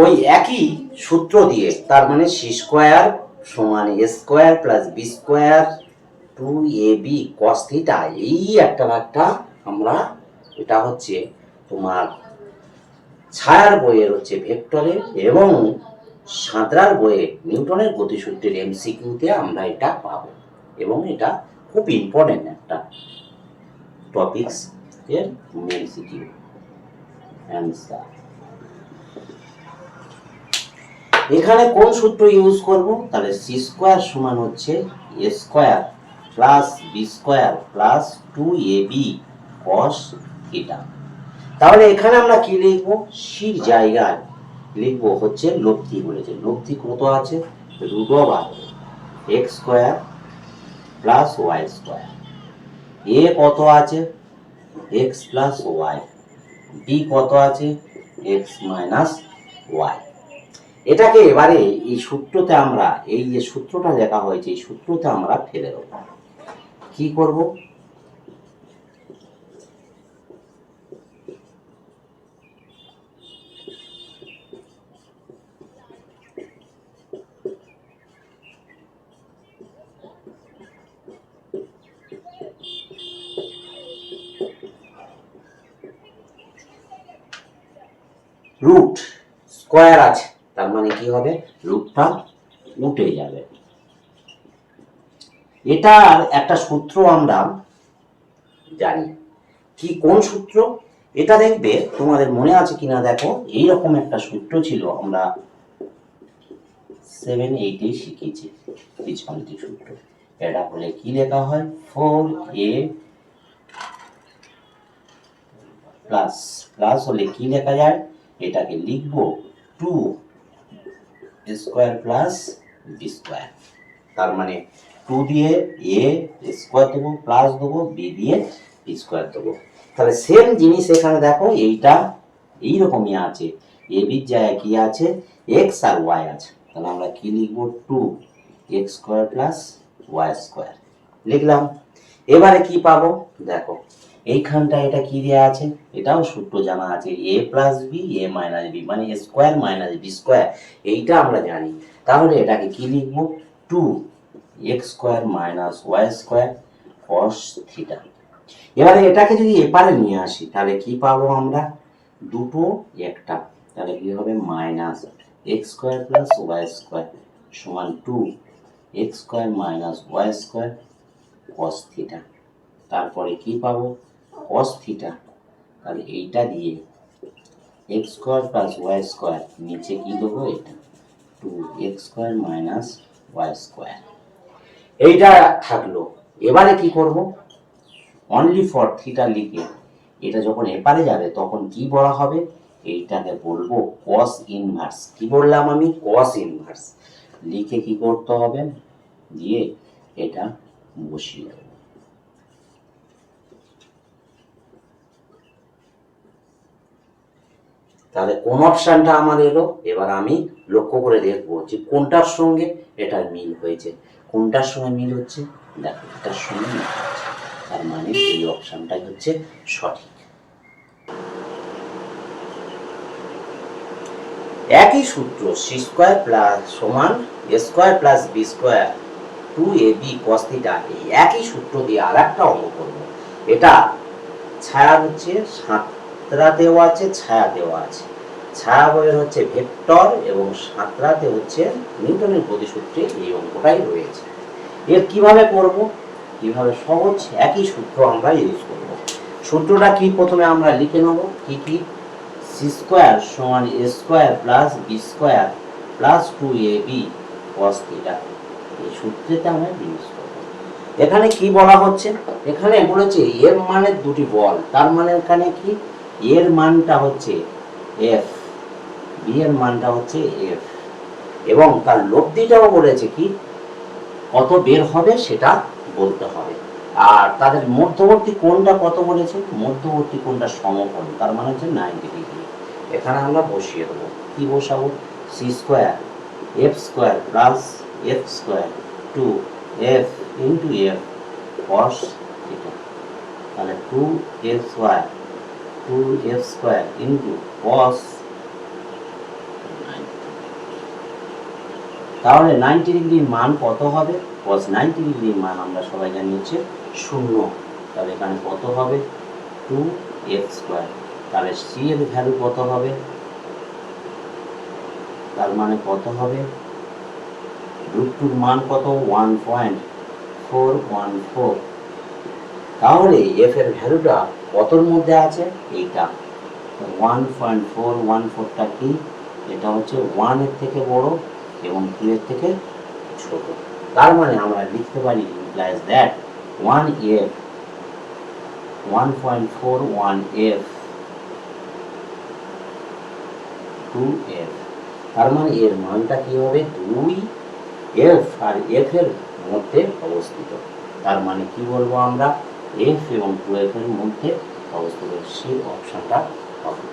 ওই একই সূত্র দিয়ে, তার মানে সি স্কোয়ার সমান A square plus B square two A B cos এই একটা ভাগটা আমরা, এটা হচ্ছে তোমার ছায়ার বইয়ের হচ্ছে ভেক্টরে এবং সাঁতরার বইয়ে নিউটনের গতিসূত্রের এমসিকিউতে আমরা এটা পাবো। এবং এটা খুব ইম্পর্টেন্ট একটা টপিকস এর এমসিকিউ অ্যান্সার এখানে কোন সূত্র ইউজ করব? তাহলে সি স্কোয়ার সমান হচ্ছে A square plus B square plus two A B cos theta তাহলে এখানে আমরা কি লিখব? সির জায়গায় লিখব হচ্ছে লব্ধি বলেছে। লব্ধি কত আছে? Root over X square plus Y square এ কত আছে? এক্স প্লাস ওয়াই বি কত আছে? এক্স মাইনাস ওয়াই এটাকে এবারে এই সূত্রতে আমরা, এই যে সূত্রটা লেখা হয়েছে, এই সূত্রতে আমরা ফেলে দেবো। কি করব? রুট, স্কোয়ার আছে। তার মানে কি হবে? রুটটা উঠে যাবে। এটার একটা সূত্র আমরা জানি। কি, কোন সূত্র? এটা দেখবে, তোমাদের মনে আছে কিনা দেখো? এই রকম একটা সূত্র ছিল, আমরা সেভেন এইটে শিখেছি বীজগণিতিক সূত্র। এটা বলে কি লেখা হয়? ফোর এ প্লাস প্লাস হলে কি লেখা যায়? এটাকে লিখব two square plus B square তার মানে টু দিয়ে এ স্কোয়ার দেবো প্লাস দেবো বি দিয়ে বি স্কোয়ার দেবো। তাহলে সেম জিনিস এখানে দেখো, এইটা এইরকমই আছে। এ বির জায়গায় কি আছে? এক্স আর ওয়াই আছে। তাহলে আমরা কি লিখব? Two X square plus Y square লিখলাম। এবারে কি পাবো? দেখো এইখানটা এটা কি দেওয়া আছে? এটাও সূত্র জানা আছে A plus B A minus B মানে A square minus B square এইটা আমরা জানি। তাহলে এটাকে কি লিখব? Two X square minus Y square cos theta এবারে এটাকে যদি এপারে নিয়ে আসি, তাহলে কি পাবো আমরা? দুটো একটা। তাহলে কি হবে? Minus X square plus Y square সমান two X square minus Y square cos theta তারপরে কি পাবো? কস থিটা তাহলে এইটা দিয়ে X square plus Y square নিচে কি দেবো এটা? Two X square minus Y square এইটা থাকল। এবারে কি করব? অনলি ফর থিটা লিখে এটা যখন এপারে যাবে, তখন কি বলা হবে? এইটাকে বলব কস ইনভার্স কি বললাম আমি? কস ইনভার্স লিখে কি করতে হবে? দিয়ে এটা বসিয়ে দেবো। তাহলে কোন অপশানটা আমার এলো? এবার আমি লক্ষ্য করে দেখব যে কোনটার সঙ্গে এটার মিল হয়েছে। কোনটার সঙ্গে মিল হচ্ছে? দেখো, এটার সঙ্গে মিল হচ্ছে। তার মানে এই অপশানটাই হচ্ছে সঠিক। একই সূত্র সি স্কোয়ার প্লাস সমান A square plus B square two A B cos theta এই একই সূত্র দিয়ে আর একটা অঙ্ক করব। এটা ছায়া হচ্ছে সাতরা দেওয়া আছে, ছায়া দেওয়া আছে। ছায়া বইয়ের হচ্ছে ভেক্টর এবং সাতরাতে হচ্ছে নিউটনের গতিসূত্রে এই অঙ্কটাই রয়েছে। এর কীভাবে করব? কীভাবে সহজ? একই সূত্র আমরা ইউজ করব। সূত্রটা কি প্রথমে আমরা লিখে নেব? কি কি? সি স্কোয়ার সমান A square plus B square plus two A B cos theta এই সূত্রেতে আমরা ইউজ করব। এখানে কি বলা হচ্ছে? এখানে বলেছে এর মানে দুটি বল। তার মানে এখানে কি? এর মানটা হচ্ছে এফ বি এর মানটা হচ্ছে এফ এবং তার লব্ধিটাও বলেছে কি, কত বের হবে সেটা বলতে হবে। আর তাদের মধ্যবর্তী কোণটা কত বলেছে? মধ্যবর্তী কোণটা সমকোণ, তার মানে হচ্ছে নাইনটি ডিগ্রি এখানে আমরা বসিয়ে দেবো। কি বসাবো? C square F square plus F square two F into F cos theta তাহলে two F Y two F square into cos তাহলে নাইনটি ডিগ্রির মান কত হবে? কস নাইনটি ডিগ্রির মান আমরা সবাই জানি হচ্ছে শূন্য। তাহলে এখানে কত হবে? টু এক্স স্কোয়ার তাহলে সি এর ভ্যালু কত হবে? তার মানে কত হবে? রুট টুর মান কত? One point four one four তাহলে এফ এর ভ্যালুটা কতর মধ্যে আছে? এইটা। ওয়ান পয়েন্ট ফোর ওয়ান ফোরটা কি? এটা হচ্ছে ওয়ানের থেকে বড় এবং টু এর থেকে ছোট। তার মানে আমরা লিখতে পারি implies that one F one point four one F two F. তার মানে এর মানটা কি হবে? দুই এফ। আর এফ এর মধ্যে অবস্থিত। তার মানে কি বলব আমরা? এফ এবং টু এফ এর মধ্যে অবস্থিত সেই অপশানটা হবে